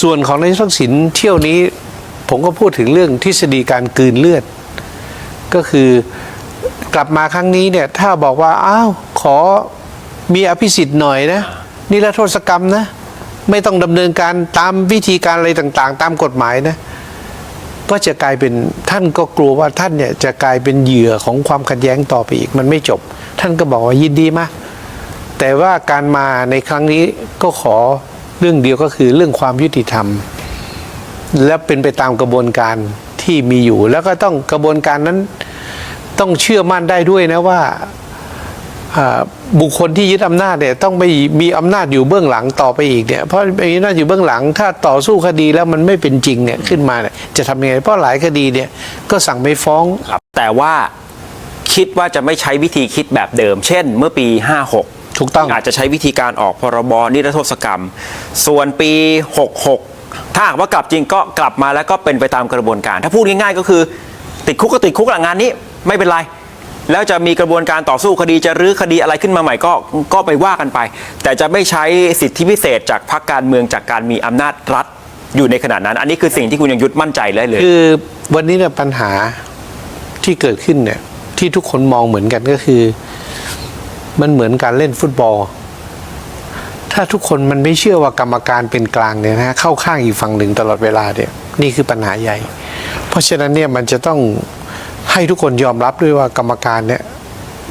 ส่วนของนายกทักษิณเที่ยวนี้ผมก็พูดถึงเรื่องทฤษฎีการกืนเลือด ก็คือกลับมาครั้งนี้เนี่ยถ้าบอกว่าอ้าวขอมีอภิสิทธิ์หน่อยนะนิรโทษกรรมนะ ไม่ต้องดำเนินการตามวิธีการอะไรต่างๆ ตามกฎหมายนะ ก็จะกลายเป็นท่านก็กลัวว่าท่านเนี่ยจะกลายเป็นเหยื่อของความขัดแย้งต่อไปอีกมันไม่จบ ท่านก็บอกว่ายินดีมากแต่ว่าการมาในครั้งนี้ก็ขอ เรื่องเดียวก็คือเรื่องความยุติธรรม และเป็นไปตามกระบวนการที่มีอยู่ แล้วก็ต้องกระบวนการนั้นต้องเชื่อมั่นได้ด้วยนะว่าบุคคลที่ยึดอำนาจเนี่ยต้องไปมีอำนาจอยู่เบื้องหลังต่อไปอีกเนี่ยเพราะมีอำนาจอยู่เบื้องหลัง ถ้าต่อสู้คดีแล้วมันไม่เป็นจริงเนี่ยขึ้นมาเนี่ยจะทำยังไงเพราะหลายคดีเนี่ยก็สั่งไม่ฟ้องครับแต่ว่าคิดว่าจะไม่ใช้วิธีคิดแบบเดิม เช่น เมื่อปี 56 ถูกต้องอาจจะใช้วิธีการออกพรบนิรโทษกรรม ส่วนปี 66 ถ้าหากว่ากลับจริงก็กลับมาแล้วก็เป็นไปตามกระบวนการ ถ้าพูดง่ายๆก็คือ ติดคุกก็ติดคุกหลังงานนี้ไม่เป็นไร แล้วจะมีกระบวนการต่อสู้คดีจะรื้อคดีอะไรขึ้นมาใหม่ก็ก็ไปว่ากันไป แต่จะไม่ใช้สิทธิพิเศษจากพรรคการเมืองจากการมีอำนาจรัฐอยู่ในขณะนั้น อันนี้คือสิ่งที่คุณยังยุทธมั่นใจเลยเลยคือวันนี้เนี่ยปัญหาที่เกิดขึ้นเนี่ยที่ทุกคนมองเหมือนกันก็คือ มันเหมือนการเล่นฟุตบอล ถ้าทุกคนมันไม่เชื่อว่ากรรมการเป็นกลางเนี่ยนะฮะเข้าข้างอีกฝั่งหนึ่งตลอดเวลาเนี่ยนี่คือปัญหาใหญ่ เพราะฉะนั้นเนี่ยมันจะต้องให้ทุกคนยอมรับด้วยว่ากรรมการเนี่ย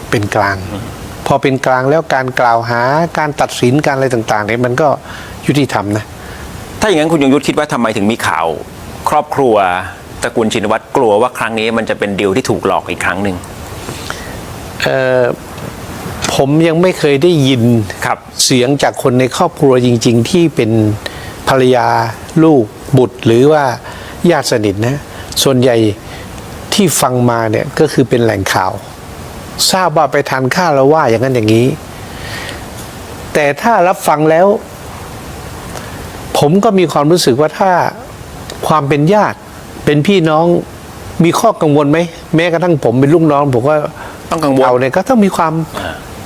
เป็นกลาง พอเป็นกลางแล้วการกล่าวหาการตัดสินการอะไรต่างๆเนี่ยมันก็ยุติธรรมนะถ้าอย่างนั้นคุณยงยุทธคิดว่าทำไมถึงมีข่าว ครอบครัวตระกูลชินวัตรกลัวว่าครั้งนี้มันจะเป็นดีลที่ถูกหลอกอีกครั้งหนึ่งเอ่อ ผมยังไม่เคยได้ยินครับเสียงจากคนในครอบครัวจริง ๆ ที่เป็นภรรยาลูกบุตรหรือว่าญาติสนิทนะ ส่วนใหญ่ที่ฟังมาเนี่ยก็คือเป็นแหล่งข่าว ทราบว่าไปทานข้าวแล้วว่าอย่างนั้นอย่างนี้ แต่ถ้ารับฟังแล้ว ผมก็มีความรู้สึกว่าถ้าความเป็นญาติเป็นพี่น้องมีข้อกังวลไหมแม้กระทั่งผมเป็นลูกน้องผมก็ต้องกังวลเราเนี่ยก็ต้องมีความ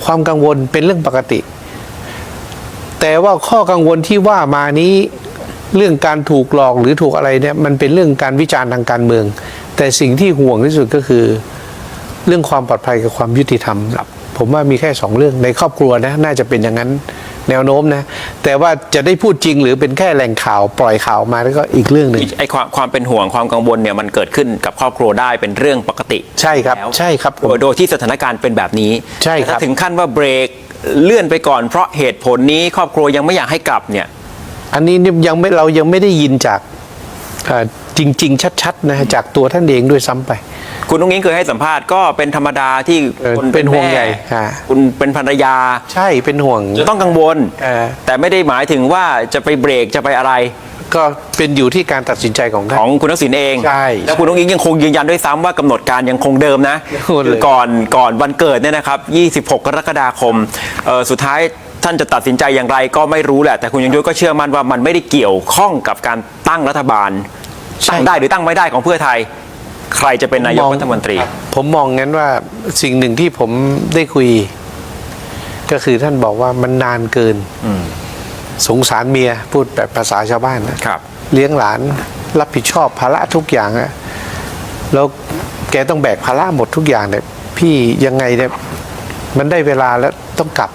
ความกังวลเป็นเรื่องปกติ แต่ว่าข้อกังวลที่ว่ามานี้เรื่องการถูกหลอกหรือถูกอะไรเนี่ยมันเป็นเรื่องการวิจารณ์ทางการเมือง แต่สิ่งที่ห่วงที่สุดก็คือ เรื่องความปลอดภัยกับความยุติธรรมผมว่ามีแค่สองเรื่องในครอบครัวนะน่าจะเป็นอย่างนั้น แนวโน้มนะ แต่ว่าจะได้พูดจริงหรือเป็นแค่แหล่งข่าวปล่อยข่าวมาแล้วก็อีกเรื่องหนึ่งไอ้ความความเป็นห่วงความกังวลเนี่ยมันเกิดขึ้นกับครอบครัวได้เป็นเรื่องปกติใช่ครับแล้วใช่ครับผมโดยโดยที่สถานการณ์เป็นแบบนี้ใช่ครับแต่ถ้าถึงขั้นว่าเบรกเลื่อนไปก่อนเพราะเหตุผลนี้ครอบครัวยังไม่อยากให้กลับเนี่ย อันนี้เนี่ยยังไม่เรายังไม่ได้ยินจากเอ่อจริง ๆ ชัดๆนะฮะจากตัวท่านเองด้วยซ้ำไป คุณนุ้งอิงเคยให้สัมภาษณ์ก็เป็นธรรมดาที่เออคนเป็นห่วงแม่ใหญ่ฮะคุณเป็นภรรยา ใช่เป็นห่วง จะต้องกังวล เออ แต่ไม่ได้หมายถึงว่าจะไปเบรกจะไปอะไรก็เป็นอยู่ที่การตัดสินใจของท่าขน องคุณทักษิณเอง ใช่แล้วคุณนุ้งอิงยังคงยืนยันด้วยซ้ำว่ากำหนดการยังคงเดิมนะยังคงเลยคือก่อนก่อนวันเกิดเนี่ยนะครับ 26 กรกฎาคมเอ่อสุดท้ายท่านจะตัดสินใจอย่างไรก็ไม่รู้แหละ แต่คุณยงยุทธก็เชื่อมั่นว่ามันไม่ได้เกี่ยวข้องกับการตั้งรัฐบาลตั้งได้หรือตั้งไม่ได้ของเพื่อไทย ใครจะเป็นนายกรัฐมนตรี ผมมองงั้นว่าสิ่งหนึ่งที่ผมได้คุย ก็คือท่านบอกว่ามันนานเกินสงสารเมียพูดแบบภาษาชาวบ้านนะครับ เลี้ยงหลานรับผิดชอบภาระทุกอย่างอะแล้วแกต้องแบกภาระหมดทุกอย่างเนี่ยพี่ยังไงเนี่ยมันได้เวลาแล้วต้องกลับ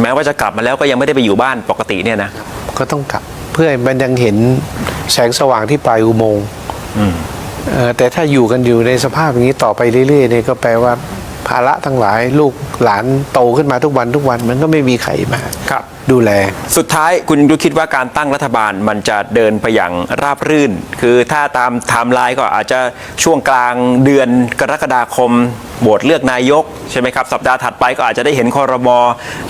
แม้ว่าจะกลับมาแล้วก็ยังไม่ได้ไปอยู่บ้านปกติเนี่ยนะก็ต้องกลับ เพื่อให้มันยังเห็นแสงสว่างที่ปลายอุโมงค์เอ่อ แต่ถ้าอยู่กันอยู่ในสภาพอย่างนี้ต่อไปเรื่อยๆเนี่ยก็แปลว่า ภาระทั้งหลายลูกหลานโตขึ้นมาทุกวันทุกวันมันก็ไม่มีใครมาครับ ดูแล สุดท้ายคุณยุทธคิดว่าการตั้งรัฐบาลมันจะเดินไปอย่างราบรื่น คือถ้าตามไทม์ไลน์ก็อาจจะช่วงกลางเดือนกรกฎาคมโหวตเลือกนายกใช่ไหมครับ สัปดาห์ถัดไปก็อาจจะได้เห็นคอรมอ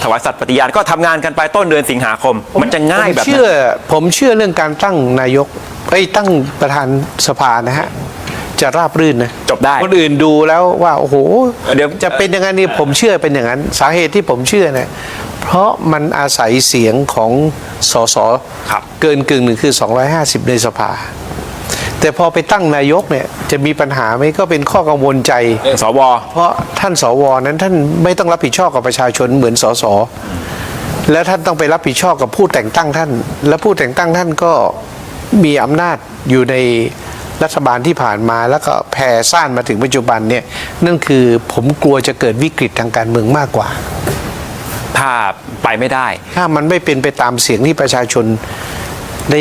ถวายสัตย์ปฏิญาณก็ทำงานกันไปต้นเดือนสิงหาคม มันจะง่ายแบบผมนั้น เชื่อผมเชื่อเรื่องการตั้งนายกไอ้ยตั้งประธานสภานะฮะ จะราบรื่นนะจบได้คนอื่นดูแล้วว่าโอ้โหเดี๋ยวจะเป็นอย่างนั้นนี่ผมเชื่อเป็นอย่างนั้น สาเหตุที่ผมเชื่อเนี่ยเพราะมันอาศัยเสียงของสสครับเกินกึ่งหนึ่งคือ 250 ในสภา แต่พอไปตั้งนายกเนี่ยจะมีปัญหาไหมก็เป็นข้อกังวลใจเรื่องสวเพราะท่านสวนั้นท่านไม่ต้องรับผิดชอบกับประชาชนเหมือนสสแล้วท่านต้องไปรับผิดชอบกับผู้แต่งตั้งท่าน และผู้แต่งตั้งท่านก็มีอำนาจอยู่ใน รัฐบาลที่ผ่านมาแล้วก็แผ่ซ่านมาถึงปัจจุบันเนี่ยนั่นคือผมกลัวจะเกิดวิกฤตทางการเมืองมากกว่า ถ้าไปไม่ได้ ถ้ามันไม่เป็นไปตามเสียงที่ประชาชนได้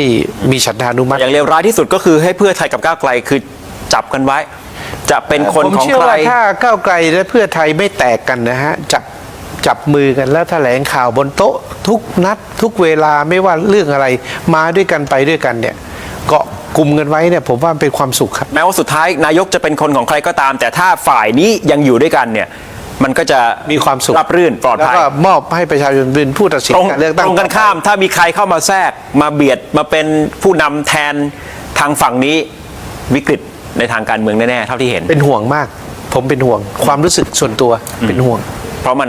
มีฉันทานุมัติอย่างเลวร้ายที่สุดก็คือให้เพื่อไทยกับก้าวไกลคือจับกันไว้ จะเป็นคนผมของเชื่อใคร ว่าถ้าก้าวไกลและเพื่อไทยไม่แตกกันนะฮะจับจับมือกันแล้วแถลงข่าวบนโต๊ะ ทุกนัดทุกเวลาไม่ว่าเรื่องอะไรมาด้วยกันไปด้วยกันเนี่ยเกาะ กลุ่มกันไว้เนี่ยผมว่ามันเป็นความสุขครับ แม้ว่าสุดท้ายนายกจะเป็นคนของใครก็ตาม แต่ถ้าฝ่ายนี้ยังอยู่ด้วยกันเนี่ยมันก็จะมีความสุขรับรื่นปลอดแล้วภัย ก็มอบให้ประชาชนเป็นผู้ตัดสินตรงการเลือกตั้งตรงกันข้ามถ้ามีใครเข้ามาแทรกมาเบียดมาเป็นผู้นำแทนทางฝั่งนี้วิกฤตในทางการเมืองแน่ๆเท่าที่เห็น เป็นห่วงมาก ผมเป็นห่วงความรู้สึกส่วนตัวเป็นห่วง เพราะมัน